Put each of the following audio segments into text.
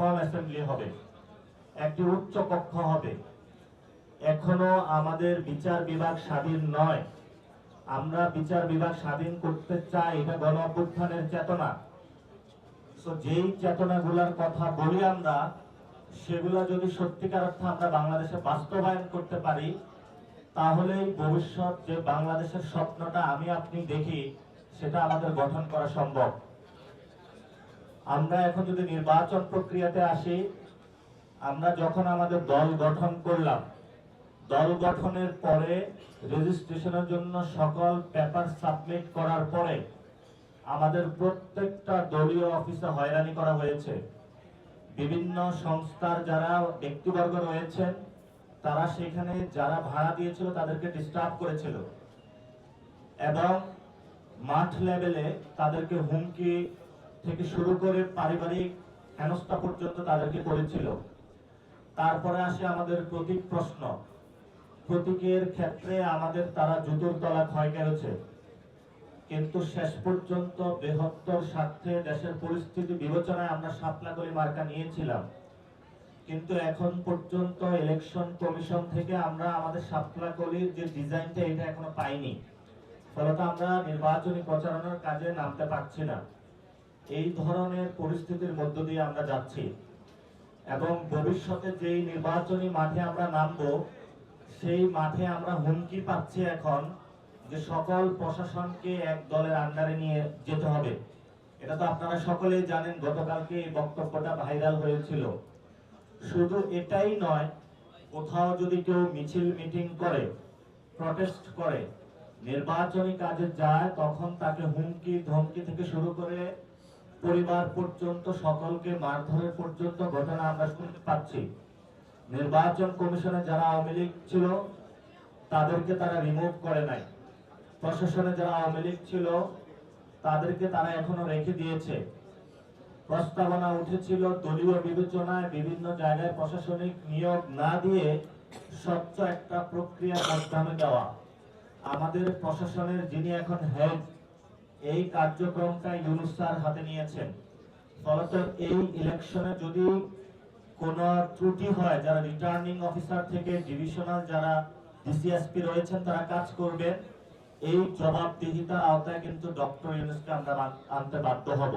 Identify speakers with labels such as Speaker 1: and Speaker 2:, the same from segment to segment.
Speaker 1: Uniform assembly হবে, একটি উচ্চ কক্ষ হবে। এখনও আমাদের বিচার বিভাগ স্বাধীন নয়। আমরা বিচার বিভাগ স্বাধীন করতে চাই, এটা গণ অভ্যুত্থানের চেতনা। তো যেই চেতনাগুলোর কথা বলি আমরা, সেগুলা যদি সত্যিকার অর্থে আমরা বাংলাদেশে বাস্তবায়ন করতে পারি, তাহলেই ভবিষ্যৎ যে বাংলাদেশের স্বপ্নটা আমি আপনি দেখি, সেটা আমাদের গঠন করা সম্ভব। আমরা এখন যদি নির্বাচন প্রক্রিয়াতে আসি, আমরা যখন আমাদের দল গঠন করলাম, দল গঠনের পরে রেজিস্ট্রেশনের জন্য সকল পেপার সাবমিট করার পরে আমাদের প্রত্যেকটা দলীয় অফিসে হয়রানি করা হয়েছে। বিভিন্ন সংস্থার যারা ব্যক্তিবর্গ রয়েছেন, তারা সেখানে যারা ভাড়া দিয়েছিল তাদেরকে ডিস্টার্ব করেছিল। এবং মাঠ লেভেলে তাদেরকে হুমকি থেকে শুরু করে পারিবারিক হেনস্থা পর্যন্ত তাদেরকে করেছিল। তারপরে আসে আমাদের প্রতীক প্রশ্ন। প্রতীকের ক্ষেত্রে আমাদের তারা জুতোর তলা ক্ষয় করেছে। কিন্তু শেষ পর্যন্ত বৃহত্তর স্বার্থে দেশের পরিস্থিতি বিবেচনায় আমরা সাপলাকলি মার্কা নিয়েছিলাম। কিন্তু এখন পর্যন্ত ইলেকশন কমিশন থেকে আমরা আমাদের সাপলাকলির যে ডিজাইনটা এটা এখনও পাইনি। ফলত আমরা নির্বাচনী প্রচারণার কাজে নামতে পারছি না। এই ধরনের পরিস্থিতির মধ্য দিয়ে আমরা যাচ্ছি। এবং ভবিষ্যতে যেই নির্বাচনী মাঠে আমরা নামবো, সেই মাঠে আমরা হুমকি পাচ্ছি এখন যে সকল প্রশাসনকে এক দলের আন্ডারে নিয়ে যেতে হবে। এটা তো আপনারা সকলেই জানেন, গতকালকে এই বক্তব্যটা ভাইরাল হয়েছিল। শুধু এটাই নয়, কোথাও যদি কেউ মিছিল মিটিং করে, প্রটেস্ট করে, নির্বাচনী কাজে যায়, তখন তাকে হুমকি ধমকি থেকে শুরু করে পরিবার পর্যন্ত, সকলকে মারধরের পর্যন্ত ঘটনা আমরা শুনতে পাচ্ছি। নির্বাচন কমিশনে যারা আওয়ামী লীগ ছিল, তাদেরকে তারা রিমুভ করে নাই। প্রশাসনে যারা আওয়ামী লীগ ছিল, তাদেরকে তারা এখনও রেখে দিয়েছে। প্রস্তাবনা উঠেছিল দলীয় বিবেচনায় বিভিন্ন জায়গায় প্রশাসনিক নিয়োগ না দিয়ে স্বচ্ছ একটা প্রক্রিয়া মাধ্যমে দেওয়া। আমাদের প্রশাসনের যিনি এখন হেড এই কার্যক্রমটা ইউনুস স্যার হাতে নিয়েছেন। ফলত এই ইলেকশনে যদি কোনো ত্রুটি হয়, যারা রিটার্নিং অফিসার থেকে ডিভিশনাল যারা ডিসিএসপি রয়েছেন, তারা কাজ করবেন। এই জবাবদিহিতার আওতায় কিন্তু ডক্টর ইউনুসকে আমরা আনতে বাধ্য হব।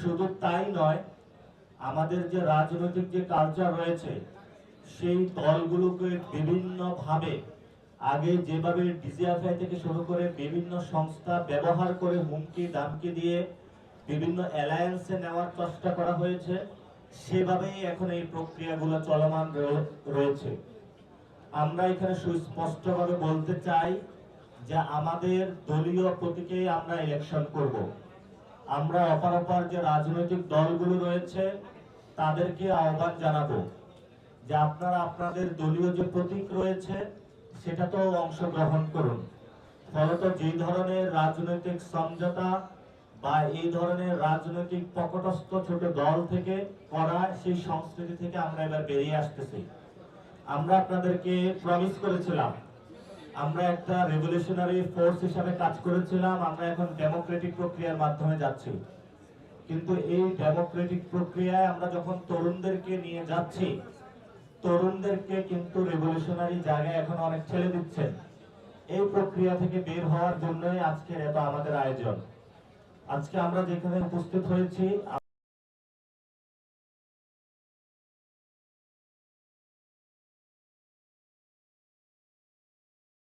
Speaker 1: শুধু তাই নয়, আমাদের যে রাজনৈতিক যে কালচার রয়েছে, সেই দলগুলোকে বিভিন্ন ভাবে আগে যেভাবে ডিজিএফআই থেকে শুরু করে বিভিন্ন সংস্থা ব্যবহার করে হুমকি, দামকি দিয়ে বিভিন্ন অ্যালায়েন্সে নেওয়ার চেষ্টা করা হয়েছে, সেভাবেই এখন এই প্রক্রিয়াগুলো চলমান রয়ে- রয়েছে। আমরা এখানে সুস্পষ্টভাবে বলতে চাই যে আমাদের দলীয় প্রতীকে আমরা ইলেকশন করব। আমরা অপরাপর যে রাজনৈতিক দলগুলো রয়েছে, তাদেরকে আহ্বান জানাব যে আপনারা আপনাদের দলীয় যে প্রতীক রয়েছে সেটা তো অংশগ্রহণ করুন। ফলত যে ধরনের রাজনৈতিক সমঝোতা বা এই ধরনের রাজনৈতিক পকটস্থ ছোট দল থেকে করা সেই সংস্কৃতি থেকে আমরা এবার বেরিয়ে আসতেছি। আমরা আপনাদেরকে প্রমিস করেছিলাম, আমরা একটা রেভলিউশনারি ফোর্স হিসাবে কাজ করেছিলাম, আমরা এখন ডেমোক্রেটিক প্রক্রিয়ার মাধ্যমে যাচ্ছি। কিন্তু এই ডেমোক্রেটিক প্রক্রিয়ায় আমরা যখন তরুণদেরকে নিয়ে যাচ্ছি তরুণদেরকে কিন্তু রেভলিউশনারি জায়গায় এখন অনেক ছেড়ে দিচ্ছেন এই প্রক্রিয়া থেকে বের হওয়ার জন্যই আজকে এত আমাদের আয়োজন। আজকে আমরা যেখানে উপস্থিত হয়েছি